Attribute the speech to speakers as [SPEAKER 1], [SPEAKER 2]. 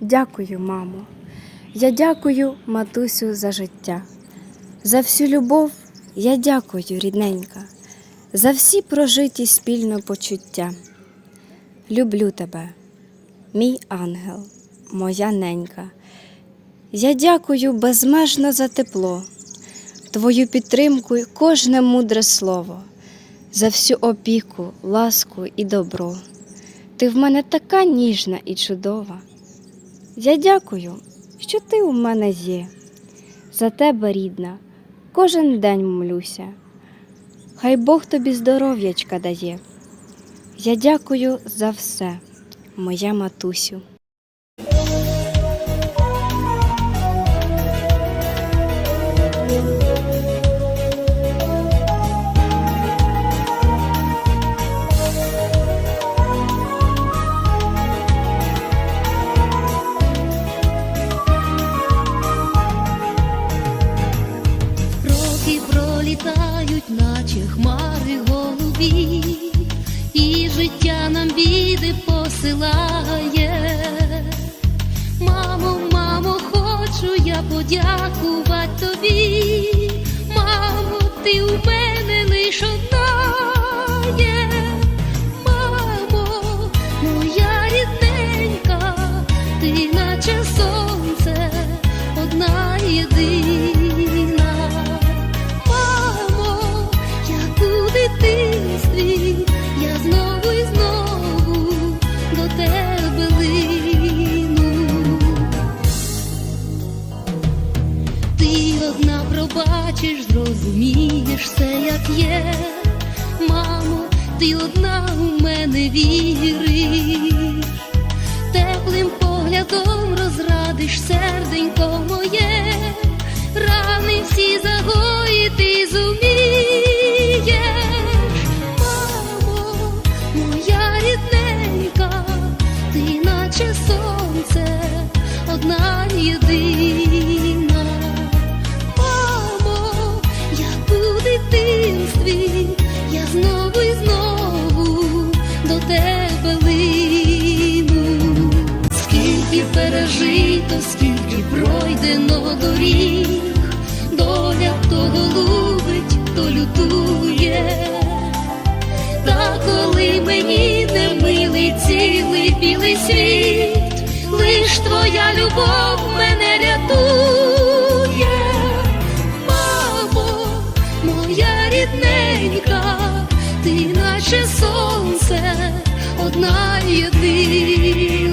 [SPEAKER 1] Дякую, мамо. Я дякую, матусю, за життя. За всю любов я дякую, рідненька, за всі прожиті спільно почуття. Люблю тебе, мій ангел, моя ненька. Я дякую безмежно за тепло, твою підтримку й кожне мудре слово, за всю опіку, ласку і добро. Ти в мене така ніжна і чудова. Я дякую, що ти у мене є. За тебе, рідна, кожен день молюся. Хай Бог тобі здоров'ячка дає. Я дякую за все, моя матусю.
[SPEAKER 2] Роки голубі, і життя нам біди посилає. Мамо, мамо, хочу я подякувати тобі. Мамо, ти у мене лиш одна є. Мамо, моя рідненька, ти наче сонце, одна єдина. Пробачиш, зрозумієш все, як є. Мамо, ти одна у мене віриш, теплим поглядом розрадиш серденько моє, рани всі загоїти зумієш. Мамо, моя рідненька, ти наче сонце, одна єдина. Скільки пережито, скільки пройдено доріг, доля то голубить, то лютує. Та коли мені не милий цілий білий світ, лиш твоя любов мене рятує, мамо, моя рідненька, ти наче сонце, одна єдина.